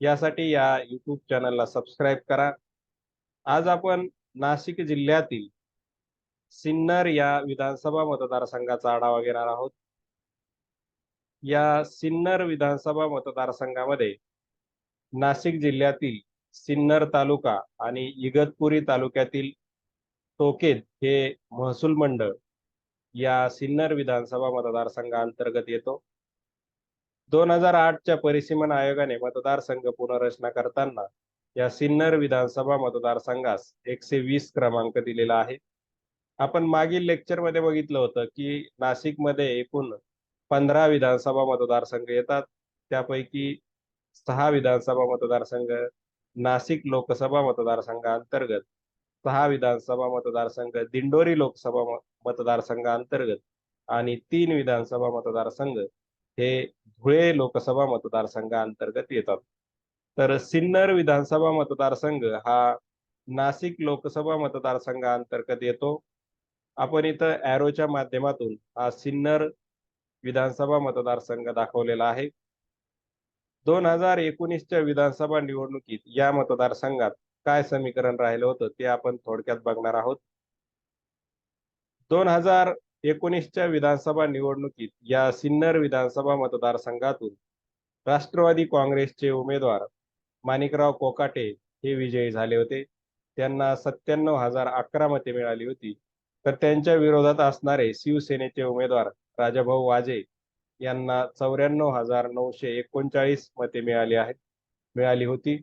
यासाठी या युट्यूब चॅनलला सबस्क्राईब करा. आज आपण नाशिक जिल्ह्यातील सिन्नर या विधानसभा मतदारसंघाचा आढावा घेणार आहोत. या सिन्नर विधानसभा मतदारसंघामध्ये नाशिक जिल्ह्यातील सिन्नर तालुका आणि इगतपुरी तालुक्यातील टोकेत हे महसूल मंडळ या सिन्नर विधानसभा मतदारसंघाअंतर्गत येतो. दोन हजार आठच्या परिसीमन आयोगाने मतदारसंघ पुनर्रचना करताना या सिन्नर विधानसभा मतदारसंघास एकशे वीस क्रमांक दिलेला आहे. आपण मागील लेक्चरमध्ये बघितलं होतं की नाशिकमध्ये एकूण पंधरा विधानसभा मतदारसंघ येतात. त्यापैकी सहा विधानसभा मतदारसंघ नाशिक लोकसभा मतदारसंघाअंतर्गत सहा विधानसभा मतदारसंघ दिंडोरी लोकसभा मतदारसंघाअंतर्गत आणि तीन विधानसभा मतदारसंघ हे धुळे लोकसभा मतदारसंघाअंतर्गत येतात. तर सिन्नर विधानसभा मतदारसंघ हा नाशिक लोकसभा मतदारसंघाअंतर्गत येतो. आपण इथं ॲरोच्या माध्यमातून हा सिन्नर विधानसभा मतदारसंघ दाखवलेला आहे. दोन हजार एकोणीसच्या विधानसभा निवडणुकीत या मतदारसंघात काय समीकरण राहिलं होतं ते आपण थोडक्यात बघणार आहोत. दोन हजार एकोणीसच्या विधानसभा निवडणुकीत या सिन्नर विधानसभा मतदारसंघातून राष्ट्रवादी काँग्रेसचे उमेदवार माणिकराव कोकाटे हे विजयी झाले होते. त्यांना सत्त्याण्णव हजार अकरा मते मिळाली होती. तर त्यांच्या विरोधात असणारे शिवसेनेचे उमेदवार राजाभाऊ वाजे यांना चौऱ्याण्णव हजार नऊशे एकोणचाळीस मते मिळाली आहेत मिळाली होती.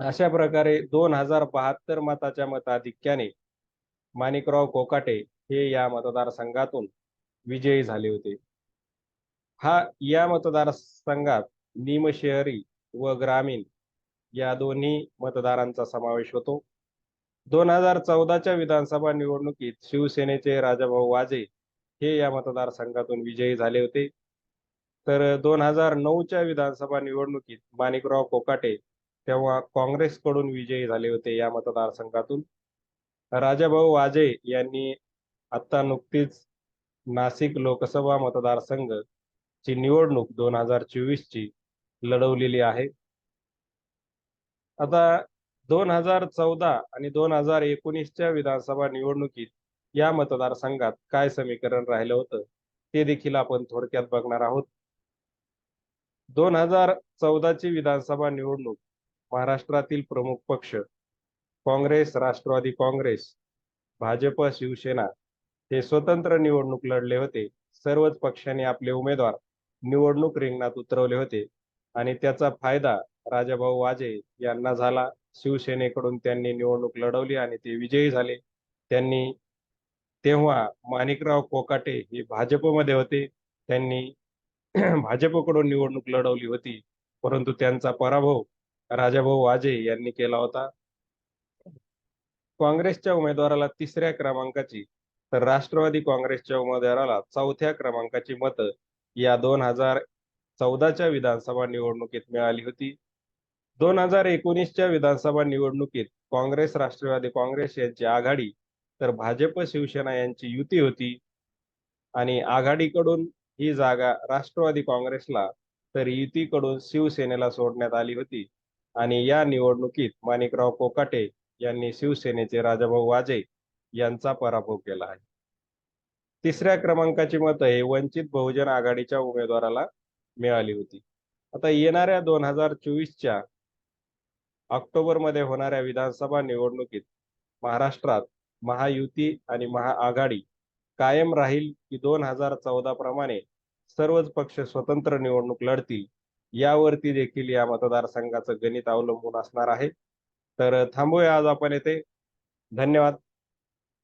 अशा प्रकारे दोन हजार बहात्तर मताच्या मताधिक्याने माणिकराव कोकाटे हे या मतदारसंघातून विजयी झाले होते. हा या मतदारसंघात निमशहरी व ग्रामीण या दोन्ही मतदारांचा समावेश होतो. दोन हजार चौदाच्या विधानसभा निवडणुकीत शिवसेनेचे राजाभाऊ वाजे हे या मतदारसंघातून विजयी झाले होते. तर दोन हजार नऊच्या विधानसभा निवडणुकीत माणिकराव कोकाटे तेव्हा काँग्रेसकडून विजयी झाले होते या मतदारसंघातून. राजाभाऊ वाजे यांनी आता नुकतीच नाशिक लोकसभा मतदारसंघ ची निवडणूक दोन हजार चोवीस ची लढवलेली आहे. आता दोन हजार चौदा आणि दोन हजार एकोणीसच्या विधानसभा निवडणुकीत या मतदारसंघात काय समीकरण राहिलं होतं ते देखील आपण थोडक्यात बघणार आहोत. दोन हजार चौदाची विधानसभा निवडणूक महाराष्ट्रातील प्रमुख पक्ष काँग्रेस राष्ट्रवादी काँग्रेस भाजप शिवसेना हे स्वतंत्र निवडणूक लढले होते. सर्वच पक्षांनी आपले उमेदवार निवडणूक रिंगणात उतरवले होते. आणि त्याचा फायदा राजाभाऊ वाजे यांना झाला. शिवसेनेकडून त्यांनी निवडणूक लढवली आणि ते विजयी झाले. त्यांनी तेव्हा माणिकराव कोकाटे हे भाजपमध्ये होते. त्यांनी भाजपकडून निवडणूक लढवली होती. परंतु त्यांचा पराभव राजाभाऊ वाजे यांनी केला होता. काँग्रेसच्या उमेदवाराला तिसऱ्या क्रमांकाची तर राष्ट्रवादी काँग्रेसच्या उमेदवाराला चौथ्या क्रमांकाची मतं या दोन हजार चौदाच्या विधानसभा निवडणुकीत मिळाली होती. दोन हजार एकोणीसच्या विधानसभा निवडणुकीत काँग्रेस राष्ट्रवादी काँग्रेस यांची आघाडी तर भाजप शिवसेना यांची युती होती. आणि आघाडीकडून ही जागा राष्ट्रवादी काँग्रेसला तर युतीकडून शिवसेनेला सोडण्यात आली होती. आणि या निवडणुकीत माणिकराव कोकाटे यांनी शिवसेनेचे राजाभाऊ वाजे यांचा पराभव केला आहे. तिसऱ्या क्रमांकाची मतं हे वंचित बहुजन आघाडीच्या उमेदवाराला मिळाली होती. आता येणाऱ्या दोन हजार चोवीसच्या ऑक्टोबरमध्ये होणाऱ्या विधानसभा निवडणुकीत महाराष्ट्रात महायुती आणि महाआघाडी कायम राहील की दोन हजार चौदा प्रमाणे सर्वच पक्ष स्वतंत्र निवडणूक लढतील यावरती देखील या मतदारसंघाचं गणित अवलंबून असणार आहे. तर थांबूया आज आपण येथे. धन्यवाद.